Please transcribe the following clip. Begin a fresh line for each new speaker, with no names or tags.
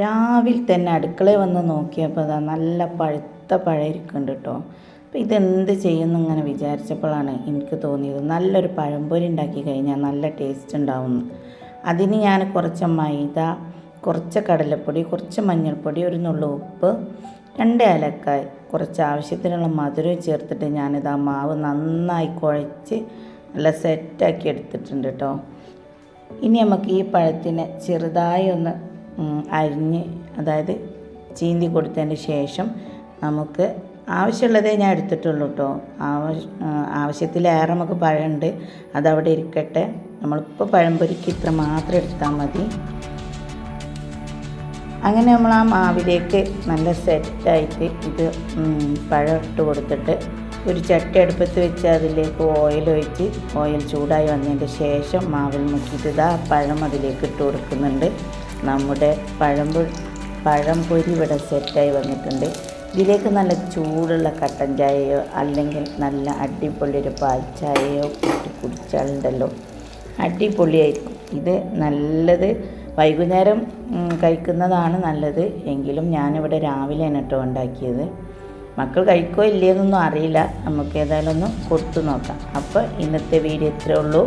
രാവിലെ തന്നെ അടുക്കളയിൽ വന്ന് നോക്കിയപ്പോൾ അതാ നല്ല പഴുത്ത പഴയിരിക്കുന്നുണ്ട് കേട്ടോ. അപ്പോൾ ഇതെന്ത് ചെയ്യുന്നു ഇങ്ങനെ വിചാരിച്ചപ്പോഴാണ് എനിക്ക് തോന്നിയത് നല്ലൊരു പഴംപൊരി ഉണ്ടാക്കി കഴിഞ്ഞാൽ നല്ല ടേസ്റ്റ് ഉണ്ടാവുന്നു. അതിന് ഞാൻ കുറച്ച് മൈദ കുറച്ച് കടലപ്പൊടി കുറച്ച് മഞ്ഞൾപ്പൊടി ഒരു നുള്ളു ഉപ്പ് രണ്ട് ഏലക്കായ് കുറച്ച് ആവശ്യത്തിനുള്ള മധുരം ചേർത്തിട്ട് ഞാനിത് ആ മാവ് നന്നായി കുഴച്ച് നല്ല സെറ്റാക്കി എടുത്തിട്ടുണ്ട് കേട്ടോ. ഇനി നമുക്ക് ഈ പഴത്തിനെ ചെറുതായി ഒന്ന് അരിഞ്ഞ് അതായത് ചീന്തി കൊടുത്തതിന് ശേഷം നമുക്ക് ആവശ്യമുള്ളതേ ഞാൻ എടുത്തിട്ടുള്ളൂ കേട്ടോ ആവശ്യ ആവശ്യത്തിലേറെ നമുക്ക് പഴമുണ്ട്. അതവിടെ ഇരിക്കട്ടെ. നമ്മളിപ്പോൾ പഴംപൊരിക്ക് ഇത്ര മാത്രം എടുത്താൽ മതി. അങ്ങനെ നമ്മൾ ആ മാവിലേക്ക് നല്ല സെറ്റായിട്ട് ഇത് പഴം ഇട്ട് കൊടുത്തിട്ട് ഒരു ചട്ടി അടുപ്പത്ത് വെച്ച് അതിലേക്ക് ഓയിൽ ഒഴിച്ച് ഓയിൽ ചൂടായി വന്നതിന്റെ ശേഷം മാവിൽ മുക്കിയിട്ട് ഇതാ പഴം അതിലേക്ക് ഇട്ട് കൊടുക്കുന്നുണ്ട്. നമ്മുടെ പഴംപൊരി പഴംപൊരി ഇവിടെ സെറ്റായി വന്നിട്ടുണ്ട്. ഇതിലേക്ക് നല്ല ചൂടുള്ള കട്ടൻ ചായയോ അല്ലെങ്കിൽ നല്ല അടിപൊളി ഒരു പാൽ ചായയോ കൂട്ടി കുടിച്ചാലുണ്ടല്ലോ. അടിപൊളിയായിരിക്കും. ഇത് നല്ലത് വൈകുന്നേരം കഴിക്കുന്നതാണ് നല്ലത്. എങ്കിലും ഞാനിവിടെ രാവിലെയാണ് കേട്ടോ ഉണ്ടാക്കിയത്. മക്കൾ കഴിക്കോ ഇല്ലയെന്നൊന്നും അറിയില്ല. നമുക്ക് ഏതായാലും ഒന്ന് കൊടുത്തു നോക്കാം. അപ്പോൾ ഇന്നത്തെ വീഡിയോ ഇത്രേ ഉള്ളൂ.